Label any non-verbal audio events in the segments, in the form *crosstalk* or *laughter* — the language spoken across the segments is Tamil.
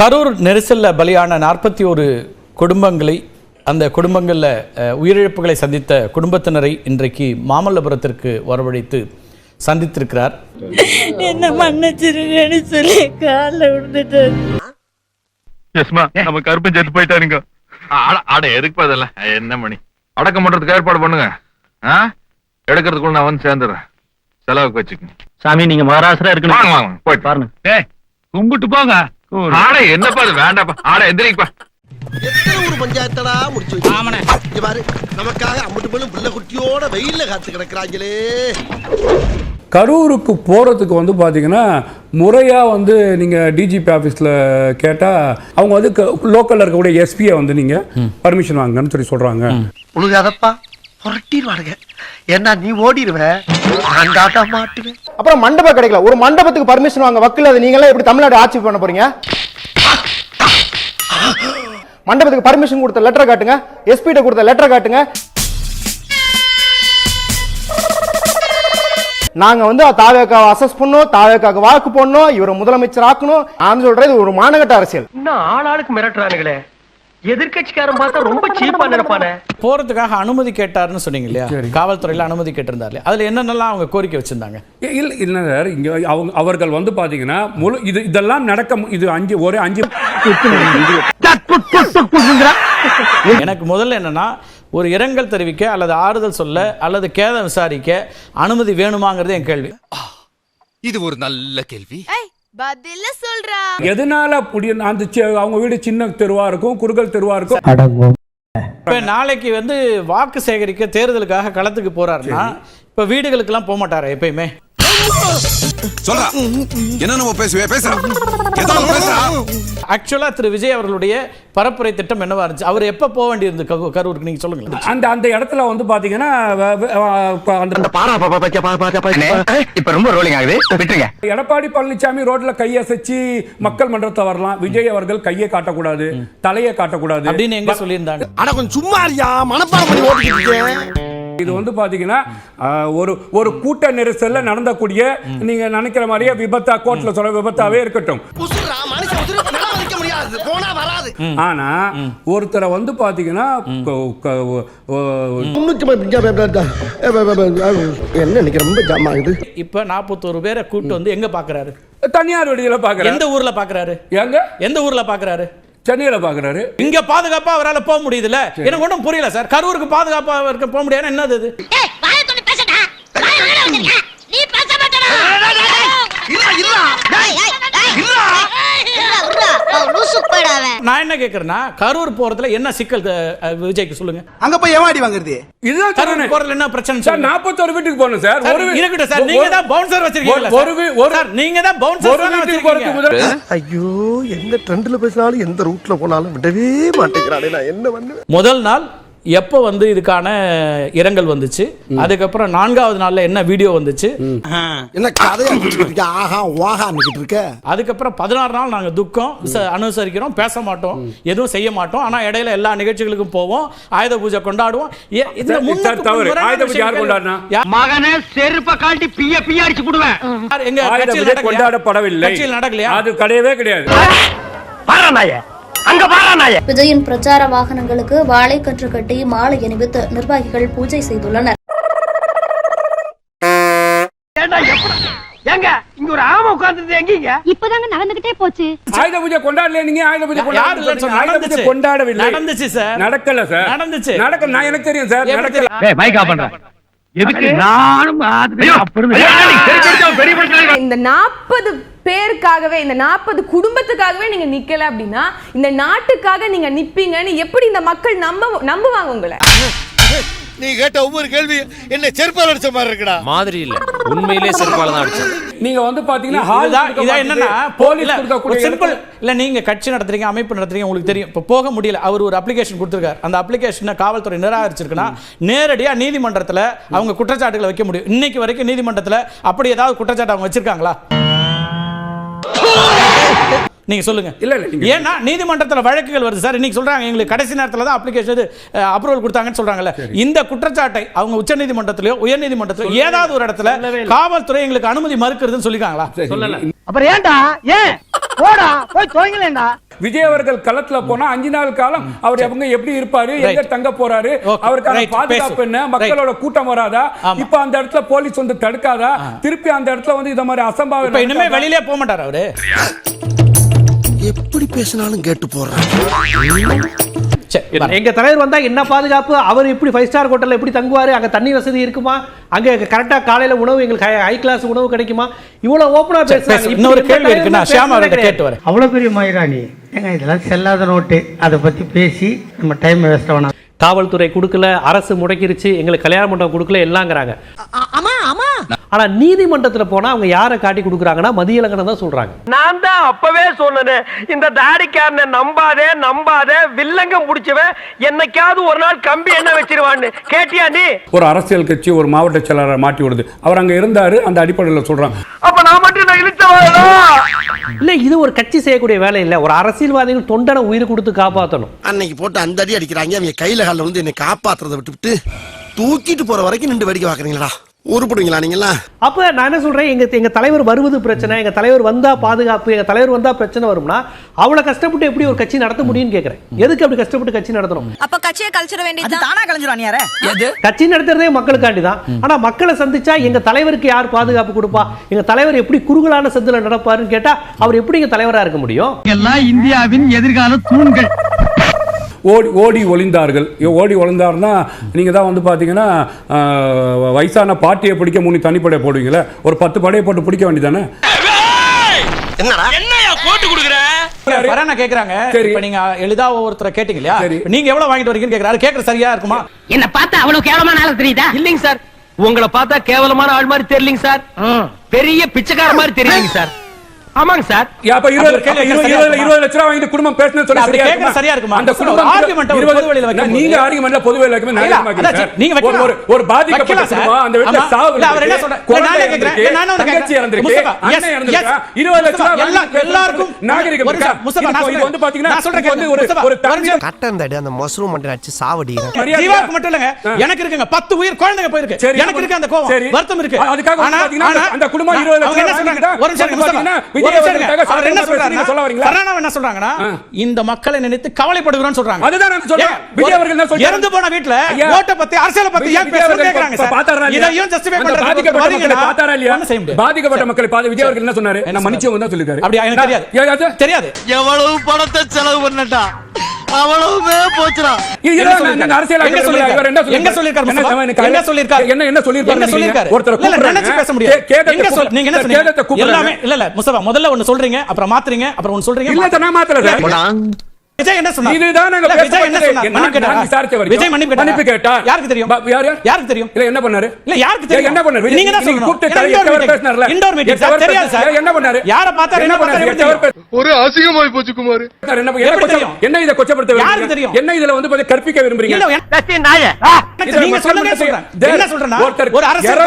கரூர் நெரிசலில் பலியான நாற்பத்தி ஒரு குடும்பங்களை அந்த குடும்பங்களில் உயிரிழப்புகளை சந்தித்த குடும்பத்தினரை இன்றைக்கு மாமல்லபுரத்திற்கு வரவழைத்து சந்தித்திருக்கிறார். என்ன மன்னிச்சிருங்கன்னு சொல்லி காலில் விழுந்துட்டு நம்ம கருப்பன் செத்து போயிட்டாருங்க. அட அட எதுக்கு அதெல்லாம்? என்ன மணி? அடக்கம் பண்றதுக்கு ஏற்பாடு பண்ணுங்க. ஆ? எடுக்கிறதுக்குள்ள நான் வந்து சேர்ந்துடுறேன் செலவுக்கு வச்சுக்கங்க. சாமி நீங்க மகாராஷ்டிரா இருக்கணும். வாங்க போயிட்டு. பாருங்க. கும்பிட்டு போங்க. ஆட என்னப்பா அது? வேண்டாப்பா. ஆட எந்திரிப்பா எத்தனை ஊர் பஞ்சாயத்தடா முடிச்சு வச்சு? இங்க பாரு நமக்காக அம்பட்டு பெண்ணும் பிள்ளை குட்டியோட வெயில்ல காத்து கிடக்குறாங்களே. கரூருக்கு போகிறதுக்கு வந்து பார்த்தீங்கன்னா முறையாக வந்து நீங்கள் டிஜிபி ஆஃபீஸில் கேட்டால் அவங்க வந்து லோக்கலில் இருக்கக்கூடிய எஸ்பியை வந்து நீங்கள் பர்மிஷன் வாங்கன்னு சொல்லி சொல்கிறாங்க உழுகாதப்பா புரட்டிடுவானுங்க. ஏன்னா நீ ஓடிடுவ நான் தாத்தா மாட்டுவேன். அப்புறம் மண்டபம் கிடைக்கல. ஒரு மண்டபத்துக்கு பர்மிஷன் வாங்க. வக்கீல் அது நீங்களே எப்படி தமிழ்நாடு ஆட்சி பண்ண போறீங்க? மண்டபத்துக்கு பர்மிஷன் கொடுத்த லெட்டர் காட்டுங்க. எஸ்பிட்ட கொடுத்த லெட்டர் காட்டுங்க. நாங்க வந்து தாவேக்காவை அசஸ் பண்ணோம் தாவேக்காக்கு வாக்கு போடணும் இவரை முதலமைச்சர் ஆக்கணும். நான் சொல்றது ஒரு மாநகட்ட அரசியல். இன்னும் ஆளாளுக்கு மிரட்டுறானுங்களே. எதிர்க்கட்சிக்காரன் பார்த்தா ரொம்ப சீப்பா நினைப்பானே. போறதுக்காக அனுமதி கேட்டாருன்னு சொன்னீங்க இல்லையா காவல்துறையில் அனுமதி கேட்டிருந்தாரு அதில் என்னென்னலாம் அவங்க கோரிக்கை வச்சிருந்தாங்க? இல்லை இல்லை சார் இங்கே அவங்க அவர்கள் வந்து பார்த்தீங்கன்னா முழு இது இதெல்லாம் நடக்க இது அஞ்சு ஒரே அஞ்சு *laughs* எனக்கு முதல்ல என்னன்னா ஒரு இரங்கல் தெரிவிக்க அல்லது ஆறுதல் சொல்ல அல்லது கேதம் விசாரிக்க அனுமதி வேணுமாங்கிறது என் கேள்வி. இது ஒரு நல்ல கேள்வி. பதில சொல்றா. எதனால அப்படி அந்த அவங்க வீடு சின்ன தெருவா இருக்கும் குறுகல் தெருவா இருக்கும்? இப்போ நாளைக்கு வந்து வாக்கு சேகரிக்க தேர்தலுக்காக களத்துக்கு போறாருன்னா இப்போ வீடுகளுக்கெல்லாம் போக மாட்டாரா எப்பயுமே? சொல்றா. என்ன நம்ம பேசுவே பேசுறா ஏதாவது பேசுறா ஆக்சுவலாக திரு விஜய் அவர்களுடைய பரப்புரை திட்டம் என்னவா இருந்துச்சு? அவர் எப்போ போக வேண்டியிருந்து கரூ- கரூருக்கு நீங்க சொல்லுங்களேன் அந்த அந்த இடத்துல வந்து வ- அந்த பாரா இப்ப ரொம்ப ரோலிங் ஆகுது. விட்டுருங்க. எடப்பாடி பழனிசாமி ரோட்ல கையசைச்சு மக்கள் மன்றத்தை வரலாம். விஜய் அவர்கள் கையை காட்டக்கூடாது தலையை காட்டக்கூடாது. அப்படின்னு எங்க சொல்லியிருந்தாங்க? அட கொஞ்சம் சும்மா மனப்பாடம் பண்ணி ஓட்டிக்கிட்டு இருக்கேன் இது வந்து பாத்தீங்கன்னா ஒரு ஒரு கூட்ட நெரிசல்ல நடந்தக்கூடிய நீங்க நினைக்கிற மாதிரியே விபத்தா கோர்ட்ல சொல்ற விபத்தாவே இருக்கட்டும். ஆனா ஒருத்தரை வந்து பாத்தீங்கன்னா இப்போ நாற்பத்தோரு பேரை கூட்டு வந்து எங்க பாக்குறாரு? தனியார் விடுதியில பாக்குறேன் எந்த ஊர்ல பாக்குறாரு? எங்க? எந்த ஊர்ல பாக்குறாரு? சென்னையில பாக்குறாரு. இங்க பாதுகாப்பா அவரால போக முடியுதுல எனக்கு ஒன்றும் புரியல சார். கரூருக்கு பாதுகாப்பா இருக்க போக முடியாது என்னது இது நான் என்ன கேக்குறேன்னா கரூர் போறதுல என்ன சிக்கல் விஜய்க்கு சொல்லுங்க. அங்க போய் ஏமாடி வாங்குறது? இதுதான் கரூர். போறதுல என்ன பிரச்சனை சார். நாற்பத்தோரு வீட்டுக்கு போகணும் சார். ஒரு இருக்கட்டும் சார் நீங்க தான் பவுன்சர் வச்சிருக்கீங்க ஒரு வீ- ஒரு சார் நீங்க தான் பவுன்சர் வீட்டுக்கு போறதுக்கு ஐயோ எந்த ட்ரெண்ட்ல பேசினாலும் எந்த ரூட்ல போனாலும் விடவே மாட்டேங்கிறானே நான் என்ன பண்ணுவேன்? முதல் நாள் எப்போ வந்து இதுக்கான இரங்கல் வந்துச்சு? அதுக்கப்புறம் நான்காவது நாள்ல என்ன வீடியோ வந்துச்சு? என்ன கதையா இருக்க? ஆஹா நிக்கிட்டு இருக்க? அதுக்கப்புறம் பதினாறு நாள் நாங்க துக்கம் அனுசரிக்கிறோம் பேச மாட்டோம் எதுவும் செய்ய மாட்டோம். ஆனா இடையில எல்லா நிகழ்ச்சிகளுக்கும் போவோம் ஆயுத பூஜை கொண்டாடுவோம். ஏ- இதுல. முரணான ஆயுத பூஜை யார் மகனே செருப்ப காட்டி பிய பிய அடிச்சு போடுவேன். எங்க? கொண்டாடப்படவில்லை. கட்சியில் நடக்கலையா? அது கிடையவே கிடையாது. விஜயின் பிரச்சார வாகனங்களுக்கு வாழைக்கன்று கட்டி மாலை அணிவித்து நிர்வாகிகள் பூஜை செய்துள்ளனர் ஏங்க இங்க ஒரு ஆமை உட்கார்ந்துருது எங்கீங்க இப்பதாங்க நடந்துகிட்டே போச்சு ஆயுத பூஜை கொண்டாடல நீங்க ஆயுத பூஜை கொண்டாடல? ஆயுத பூஜை. கொண்டாடவில்லை நடந்துச்சு சார். நடக்கல சார் நடந்துச்சு. நடக்க நான் எனக்கு தெரியும் சார் நடக்கல தெரியும்? ஏய் மைக் ஆஃப் பண்றேன் இந்த நாற்பது பேருக்காகவே இந்த நாற்பது குடும்பத்துக்காகவே நீங்க நிக்கல அப்படின்னா இந்த நாட்டுக்காக நீங்க நிப்பீங்கன்னு எப்படி இந்த மக்கள் நம்ப நம்புவாங்க உங்களை? நீ கேட்ட ஒவ்வொரு கேள்வி என்ன செருப்பால் அடிச்ச மாதிரி இருக்குடா. மாதிரி இல்ல. உண்மையிலே செருப்பால தான் அடிச்சது நீங்க வந்து பாத்தீங்கன்னா ஹால் இதான். என்னன்னா போலீஸ் கொடுக்கக்கூடிய சிம்பிள் இல்ல நீங்க கட்சி நடத்துறீங்க அமைப்பு நடத்துறீங்க உங்களுக்கு தெரியும். இப்ப போக முடியல. அவர் ஒரு அப்ளிகேஷன் கொடுத்திருக்காரு. அந்த அப்ளிகேஷனை காவல்துறை நிராகரிச்சிருக்குன்னா நேரடியா நீதிமன்றத்துல அவங்க குற்றச்சாட்டுகளை வைக்க முடியும். இன்னைக்கு வரைக்கும் நீதிமன்றத்துல அப்படி ஏதாவது குற்றச்சாட்டு அவங்க வச்சிருக்காங்களா? நீங்க சொல்லுங்க. இல்ல, இல்ல, நீங்க- ஏன்னா நீதிமன்றத்துல வழக்குகள் வருது சார். இன்னைக்கு சொல்றாங்க எங்களுக்கு கடைசி நேரத்துல தான் அப்ளிகேஷன் அப்ரூவல் கொடுத்தாங்கன்னு சொல்றாங்கல்ல. இந்த குற்றச்சாட்டை அவங்க உச்ச நீதிமன்றத்திலயோ உயர் நீதிமன்றத்திலோ ஏதாவது ஒரு இடத்துல காவல்துறை எங்களுக்கு அனுமதி மறுக்கிறதுன்னு சொல்லிருக்காங்களா சரி, அப்புறம் ஏன்டா? ஏன்? போடா போய் துவங்கலேண்டா விஜய் அவர்கள் களத்துல போனா அஞ்சு நாள் காலம் அவர் அவங்க எப்படி இருப்பாரு எங்க. தங்க போறாரு அவருக்கான. பாதுகாப்பு. என்ன மக்களோட கூட்டம் வராதா. இப்ப அந்த இடத்துல போலீஸ் வந்து தடுக்காதா? திருப்பி அந்த இடத்துல வந்து இந்த மாதிரி அசம்பாவிதம் இப்ப இனிமே? வெளியிலே போக மாட்டார் அவரு? எப்படி பேசினாலும் கேட்டு போடுறான். எங்க தலைவர் வந்தா என்ன பாதுகாப்பு? அவர் எப்படி ஃபைவ் ஸ்டார் ஹோட்டல்ல எப்படி தங்குவாரு? அங்க தண்ணி வசதி இருக்குமா? அங்க கரெக்டா காலையில உணவு எங்களுக்கு ஹை கிளாஸ் உணவு கிடைக்குமா? இவ்வளவு ஓப்பனா பேசுறாங்க. இன்னொரு கேள்வி இருக்கு. நான் ஷியாமா. கேட்டு வரேன். அவ்வளோ பெரிய மயிராணி. ஏங்க இதெல்லாம் செல்லாத நோட்டு. அதை பற்றி பேசி நம்ம டைம் வேஸ்ட் வேணாம் காவல்துறை கொடுக்கல அரசு முடக்கிருச்சு எங்களுக்கு கல்யாண மண்டபம் கொடுக்கல எல்லாங்கிறாங்க ஆனா நீதிமன்றத்துல போனா அவங்க யாரை காட்டி கொடுக்குறாங்கன்னா மதியழகனை தான் சொல்றாங்க. நான் தான் அப்பவே சொன்னேன் இந்த தாடிக்காரனை நம்பாதே நம்பாதே வில்லங்கம் புடிச்சவன் என்னைக்காவது ஒரு நாள் கம்பி என்ன வச்சிருவான்னு. கேட்டியா நீ? ஒரு அரசியல் கட்சி ஒரு மாவட்ட செயலாளரை மாட்டி விடுது. அவர் அங்க இருந்தாரு அந்த அடிப்படையில் சொல்றாங்க. அப்ப நான் மட்டும் நான் இழுச்சவாடா இல்ல இது ஒரு கட்சி செய்யக்கூடிய வேலை இல்ல. ஒரு அரசியல்வாதிகள் தொண்டனை உயிர் கொடுத்து காப்பாற்றணும் அன்னைக்கு போட்டு அந்த அடி அடிக்கிறாங்க. அவங்க கையில காலில் வந்து என்னை காப்பாத்துறதை விட்டுவிட்டு தூக்கிட்டு போற வரைக்கும் நின்று வேடிக்கை பாக்குறீங்களா உருப்படுவீங்களா நீங்களா அப்ப நான் என்ன சொல்றேன்? எங்க எங்க தலைவர் வருவது பிரச்சனை எங்க தலைவர் வந்தா பாதுகாப்பு எங்க தலைவர் வந்தா பிரச்சனை வரும்னா அவ்வளவு கஷ்டப்பட்டு எப்படி ஒரு கட்சி நடத்த முடியும்னு கேக்குறேன். எதுக்கு அப்படி கஷ்டப்பட்டு கட்சி நடத்தணும்? அப்ப கட்சியை கழிச்சிட வேண்டியது தானா. கழிஞ்சிரும் யார? கட்சி நடத்துறதே மக்களுக்காண்டி தான். ஆனா மக்களை சந்திச்சா எங்க தலைவருக்கு யார் பாதுகாப்பு கொடுப்பா? எங்க தலைவர் எப்படி குறுகலான சந்தில நடப்பாருன்னு கேட்டா அவர் எப்படி எங்க தலைவரா இருக்க முடியும்? எல்லாம் இந்தியாவின் எதிர்கால தூண்கள். ஓடி ஓடி ஒளிந்தார்கள். ஓடி ஒளிந்தார்னா நீங்க தான் வந்து பாத்தீங்கன்னா ஆஹ், வயசான பாட்டியை பிடிக்க மூணு தனிப்படை போடுவீங்களே ஒரு பத்து படையை போட்டு பிடிக்க வேண்டியதானே? கேக்குறாங்க. இப்ப நீங்க எளிதா ஒருத்தரை கேட்டீங்க இல்லையா நீங்க எவ்வளவு வாங்கிட்டு வரீங்கன்னு கேக்குறாரு கேக்குற சரியா இருக்குமா? என்ன பார்த்தா அவ்வளவு கேவலமான ஆளு தெரியுதா? இல்லைங்க சார். உங்களை பார்த்தா கேவலமான ஆள் மாதிரி தெரியலங்க சார். பெரிய பிச்சைக்கார மாதிரி தெரியுங்க சார். ஆமாங்க சார் அப்ப இருபது அப்படி கேட்க இருபது- சரியா இருபது இருக்குமா? இருபது லட்ச ரூபா வாங்கிட்டு குடும்பம் சொல்லி சரியா இருக்குமா? அந்த இருபது- வைக்கும் நீங்க ஆர்குமெண்ட்ல பொது. நீங்க ஒரு- பாதிக்கப்பட்ட. குடும்பம் அந்த. சாவு இல்ல, அவர் என்ன சொல்றாரு? நானே நானே. இறந்திருக்கு, அண்ணன் இறந்திருக்கா? எல்லாருக்கும் நாகரிகம் இருக்கா? முஸ்தபா, நான் இது. வந்து பாத்தீங்கன்னா நான் சொல்றேன் வந்து ஒரு ஒரு அந்த மஸ்ரூம் மட்டும் அடிச்சு சாவடிக்கிறேன் மரியாதை- ஜீவாக்கு மட்டும் இல்லங்க எனக்கு இருக்குங்க பத்து உயிர் குழந்தைங்க போயிருக்கு சரி, எனக்கு இருக்கு அந்த கோவம். வருத்தம் இருக்கு அதுக்காக பாத்தீங்கன்னா அந்த குடும்பம் லட்சம் என்ன ரூபாய் சொல்றாங்க? ஒரு நிமிஷம் என்ன சொல்றாங்கன்னா இந்த மக்களை நினைத்து கவலைப்படுகிறோம்னு சொல்றாங்க. அதுதான் நான் சொல்றேன். விஜய் அவர்கள் என்ன சொல்றாரு? இறந்து போன வீட்ல ஓட்ட பத்தி அரசியலை பத்தி ஏன் கேக்குறாங்க சார். இல்லையா? இதையும் அந்த பண்றதுக்கு பாதிக்கப்பட்ட மக்களை இல்லையா? பாதிக்கப்பட்ட மக்களை பார்த்து விஜய் அவர்கள் என்ன சொன்னாரு? என்ன நான் மன்னிச்சவங்க தான் சொல்லிருக்காரு அப்படியா எனக்கு தெரியாது? தெரியாது. எவ்வளவு பணத்தை செலவு பண்ணட்டா? அவ்வளவுமே போச்சுடா. முதல்ல ஒண்ணு சொல்றீங்க அப்புறம் மாத்துறீங்க அப்புறம் ஒண்ணு சொல்றீங்க விஜய் என்ன சொன்னார் இதுதான் நாங்க விஜய் என்ன. சொன்னார் மன்னிப்பு கேட்டாரா? விஜய் மன்னிப்பு? மன்னிப்பு. யாருக்கு தெரியும் யார், யார்? யாருக்கு தெரியும் இல்ல என்ன பண்ணாரு இல்ல யாருக்கு தெரியும் என்ன பண்ணாரு? நீங்க என்ன கூப்பிட்டு ஏன்னா தலை- indoor எட்டு hour meeting. பேசினார்ல? meeting எட்டு சார் தெரியாது சார். என்ன பண்ணாரு யாரை பார்த்தாரு என்ன பண்ணாரு. ஒரு அசிங்கமாய் போச்சு குமார் சார், என்ன என்ன இதை கொச்சப்படுத்த யாருக்கு? தெரியும்? என்ன இதுல வந்து கொஞ்சம் கற்பிக்க விரும்புறீங்க நீங்க சொல்லுங்க சொல்றேன் என்ன சொல்றேன்னா ஒரு அரசியல்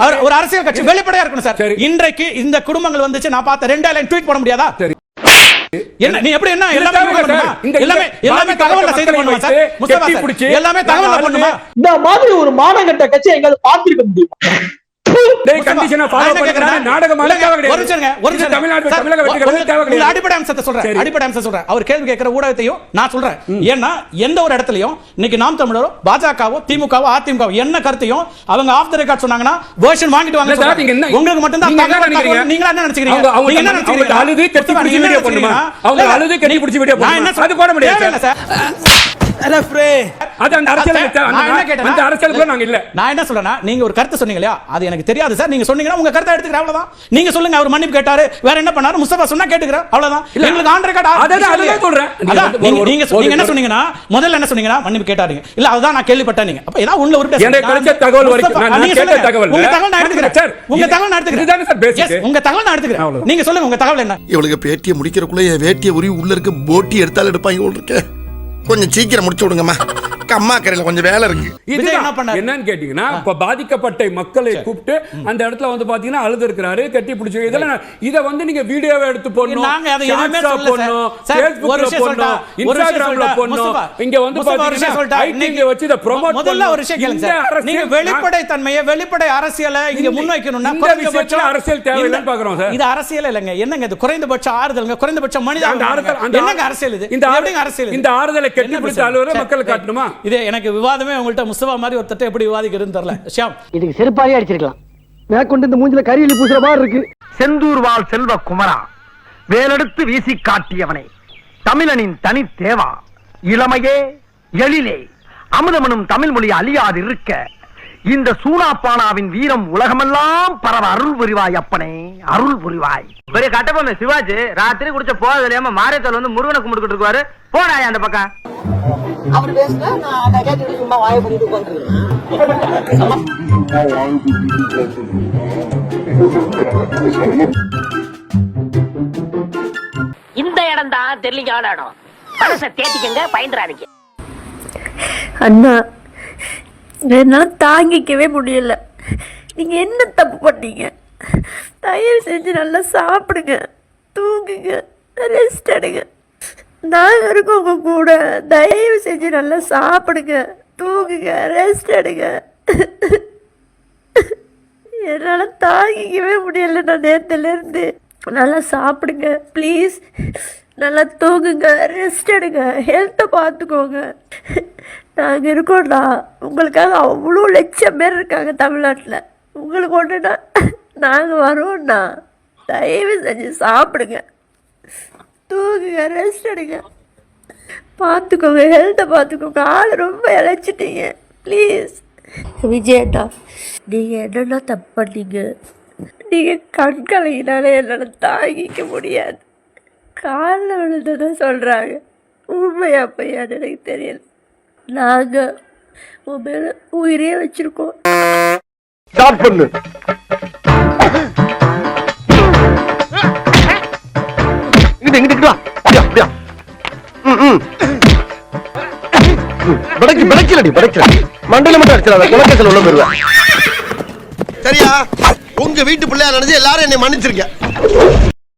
அவர் ஒரு அரசியல் கட்சி வெளிப்படையா இருக்கணும் சார். இன்றைக்கு இந்த குடும்பங்கள் வந்துச்சு நான் பார்த்த ரெண்டே லைன் ட்வீட் போட முடியாதா சரி. என்ன நீ எப்படி என்ன எல்லாமே எல்லாமே எல்லாமே தகவல்ல செய்து பண்ணுமா சார். முஸ்தபா எல்லாமே தகவல்ல பண்ணுமா இந்த மாதிரி ஒரு மானங்கட்ட கட்சி எங்காவது பார்த்திருக்க முடியுமா? டேய், பண்றதுனால? நாடகமா கிடையாது. ஒரு நிமிஷம் ஒரு நிமிஷம். தமிழக வெற்றிகளுக்கு தேவை கிடையாது. அடிப்படை அம்சத்தை சொல்றேன். அடிப்படை அம்சத்தை சொல்றேன் அவர் கேள்வி கேட்கிற ஊடகத்தையும் நான் சொல்றேன் ஏன்னா எந்த ஒரு இடத்துலயும் இன்னைக்கு நாம் தமிழரோ பாஜகவோ திமுகவோ அதிமுகவோ என்ன கருத்தையும் அவங்க ஆஃப் த ரெக்கார்ட் சொன்னாங்கன்னா வெர்ஷன் வாங்கிட்டு வாங்க உங்களுக்கு மட்டும் தான் நீங்களா என்ன நினைக்கிறீங்க அவங்க- என்ன நினைக்கிறீங்க அழுது கட்டி பிடிச்சி வீடியோ பண்ணுமா? அவங்க அழுது கட்டி பிடிச்சி வீடியோ பண்ணுமா? என்ன அது போட முடியாது சார். அது அந்த அரசியல் என்ன கேட்டேன்னா- அந்த அரசியலுக்குள்ள நாங்க இல்ல. நான் என்ன சொல்றேன்னா நீங்க ஒரு கருத்து சொன்னீங்க இல்லையா அது எனக்கு தெரியாது சார். நீங்க சொன்னீங்கன்னா உங்க கருத்தை எடுத்துக்கிறேன் அவ்வளவுதான். நீங்க சொல்லுங்க அவர் மன்னிப்பு கேட்டாரு வேற என்ன பண்ணாரு? முஸ்தபா சொன்னா கேட்டுக்கிறேன் அவ்வளவுதான். எங்களுக்கு அதான் அதுதான் சொல்றேன். நீங்க நீங்க என்ன சொன்னீங்கன்னா முதல்ல என்ன சொன்னீங்கன்னா மன்னிப்பு கேட்டாருங்க இல்ல அதுதான் நான் கேள்விப்பட்டேன் நீங்க. அப்ப ஏதாவது உள்ள ஒரு எனக்கு கிடைச்ச தகவல் வரைக்கும் நான் கேட்ட. தகவல் உங்க தகவல் நான் எடுத்துக்கிறேன். சார் உங்க தகவல் நான் எடுத்துக்கிறேன். சார் உங்க தகவல் நான் எடுத்துக்கிறேன். நீங்க சொல்லுங்க உங்க தகவல் என்ன? இவளுக்கு பேட்டியை முடிக்கிறக்குள்ள என் வேட்டியை உரி உள்ள இருக்க போட்டி எடுத்தாலும் எடுப்பாங்க இருக்கேன் கொஞ்சம் சீக்கிரம் முடிச்சு விடுங்கம்மா. கம்மா கரையில கொஞ்சம் வேலை இருக்கு. என்ன பண்ணாரு? என்னன்னு கேட்டீங்கன்னா இப்ப பாதிக்கப்பட்ட மக்களை கூப்பிட்டு அந்த இடத்துல வந்து பாத்தீங்கன்னா அழுது இருக்கிறாரு கட்டி பிடிச்சி இதெல்லாம் இத வந்து நீங்க வீடியோவை எடுத்து போடணும் நாங்க அதை எதுவுமே இன்ஸ்டாகிராம்ல? போடணும் இங்க வந்து? பாத்தீங்கன்னா ஐடிங்க வச்சு இத ப்ரோமோட் முதல்ல ஒரு விஷயம் கேளுங்க சார். நீங்க வெளிப்படை தன்மையை வெளிப்படை அரசியலை இங்க முன்வைக்கணும்னா குறைந்தபட்சம் அரசியல் தேவையில்லைன்னு பார்க்கறோம் சார். இது அரசியல் இல்லைங்க. என்னங்க இது? குறைந்தபட்ச ஆறுதல்ங்க? குறைந்தபட்ச மனித அந்த ஆறுதல் அந்த என்னங்க அரசியல் இது? இந்த அரசியல்? இந்த ஆறுதலை கட்டி பிடிச்ச? அலுவலரை சார், மக்களுக்கு காட்டணுமா? இது எனக்கு விவாதமே உங்கள்ட்ட முஸ்தபா மாதிரி ஒருத்தட்ட எப்படி விவாதிக்கிறதுன்னு தெரியல. ஷியாம். இதுக்கு செருப்பாலே அடிச்சிருக்கலாம். மேற்கொண்டு இந்த மூஞ்சில கரியலி பூசுற மாதிரி இருக்கு. செந்தூர் வாழ் செல்வ குமரா வேலெடுத்து வீசி காட்டியவனே தமிழனின் தனி தேவா இளமையே எழிலே அமுதமனும் தமிழ் மொழி அழியாது இருக்க இந்த சூனாப்பானாவின் வீரம் உலகமெல்லாம் பரவ அருள் புரிவாய் அப்பனே அருள் புரிவாய். பெரிய கட்டபொம்மை சிவாஜி ராத்திரி குடிச்ச போறது தெரியாம மாரியத்தோல் வந்து முருகனை கும்பிட்டுக்கிட்டு இருக்காரு. போடாயா அந்த பக்கம்? அவர் பேசுனா நான் அதை கேட்டு சும்மா வாய பண்ணிட்டு உட்காந்துருக்கேன் இந்த இடம் தான் தெரியலிங்கான இடம் மனசை தேத்திக்கங்க பயந்துறாதீங்க. அண்ணா என்னால் தாங்கிக்கவே முடியல. நீங்கள் என்ன தப்பு பண்ணீங்க? தயவு செஞ்சு நல்லா சாப்பிடுங்க. தூங்குங்க. ரெஸ்ட் எடுங்க. நான் இருக்கோம் கூட தயவு செஞ்சு நல்லா சாப்பிடுங்க. தூங்குங்க. ரெஸ்ட் எடுங்க. என்னால் தாங்கிக்கவே முடியல நான் நேரத்துலேருந்து. நல்லா சாப்பிடுங்க. ப்ளீஸ் நல்லா தூங்குங்க. ரெஸ்ட் எடுங்க. ஹெல்த்தை பார்த்துக்கோங்க. நாங்கள் இருக்கோம்டா. உங்களுக்காக அவ்வளோ லட்சம் பேர் இருக்காங்க தமிழ்நாட்டில். உங்களுக்கு ஒன்றுனா நாங்கள் வரோம்ண்ணா தயவு செஞ்சு சாப்பிடுங்க. தூங்குங்க ரெஸ்ட் எடுங்க. பார்த்துக்கோங்க ஹெல்த்தை பார்த்துக்கோங்க. ஆள் ரொம்ப இழைச்சிட்டீங்க. ப்ளீஸ் விஜயண்ணா நீங்கள் என்னென்ன தப்பு பண்ணீங்க? நீங்கள் கண்கலையினால என்னால் தாங்கிக்க முடியாது. காலில் விழுந்ததான் சொல்கிறாங்க உண்மையா பையான்னு எனக்கு தெரியல. நாங்கள் உன் மேலே உயிரே வச்சுருக்கோம். ஸ்டார்ட் பண்ணு. படைக்கு படைக்கலடி படைக்கல மண்டையில மட்டும் அடிச்சிடாத குலக்கேசல் உள்ள போயிருவேன். சரியா? உங்க வீட்டு பிள்ளையா நினைச்சு எல்லாரும் என்னை மன்னிச்சிருக்க